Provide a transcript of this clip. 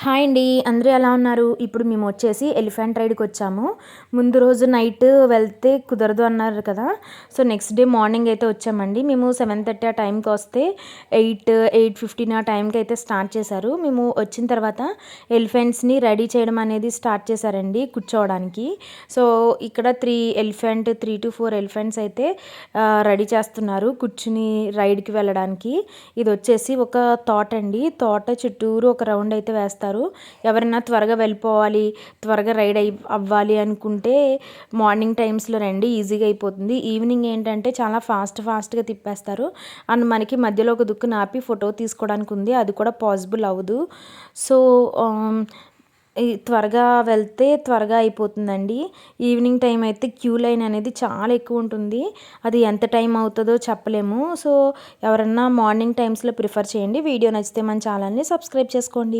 Hi అండి అందరూ ఎలా ఉన్నారు? ఇప్పుడు మేము వచ్చేసి ఎలిఫెంట్ రైడ్కి వచ్చాము. ముందు రోజు నైట్ వెళ్తే కుదరదు అన్నారు కదా. సో నెక్స్ట్ డే మార్నింగ్ అయితే వచ్చామండి. మేము సెవెన్ థర్టీ ఆ టైంకి వస్తే ఎయిట్ ఎయిట్ ఫిఫ్టీన్ ఆ టైంకి అయితే స్టార్ట్ చేశారు. మేము వచ్చిన తర్వాత ఎలిఫెంట్స్ని రెడీ చేయడం అనేది స్టార్ట్ చేశారండి కూర్చోవడానికి. సో ఇక్కడ three elephant three to four elephants అయితే రెడీ చేస్తున్నారు కూర్చుని రైడ్కి వెళ్ళడానికి. ఇది వచ్చేసి ఒక తోట అండి. తోట చుట్టూరు ఒక రౌండ్ అయితే వేస్తారు. ఎవరైనా త్వరగా వెళ్ళిపోవాలి త్వరగా రైడ్ అయి అవ్వాలి అనుకుంటే మార్నింగ్ టైమ్స్లో రండి ఈజీగా అయిపోతుంది. ఈవినింగ్ ఏంటంటే చాలా ఫాస్ట్ ఫాస్ట్గా తిప్పేస్తారు. అండ్ మనకి మధ్యలో ఒక దుక్కు నాపి ఫోటో తీసుకోవడానికి ఉంది అది కూడా పాసిబుల్ అవ్వదు. సో త్వరగా వెళ్తే త్వరగా అయిపోతుందండి. ఈవినింగ్ టైం అయితే క్యూ లైన్ అనేది చాలా ఎక్కువ ఉంటుంది. అది ఎంత టైం అవుతుందో చెప్పలేము. సో ఎవరన్నా మార్నింగ్ టైమ్స్లో ప్రిఫర్ చేయండి. వీడియో నచ్చితే మన ఛానల్ని సబ్స్క్రైబ్ చేసుకోండి.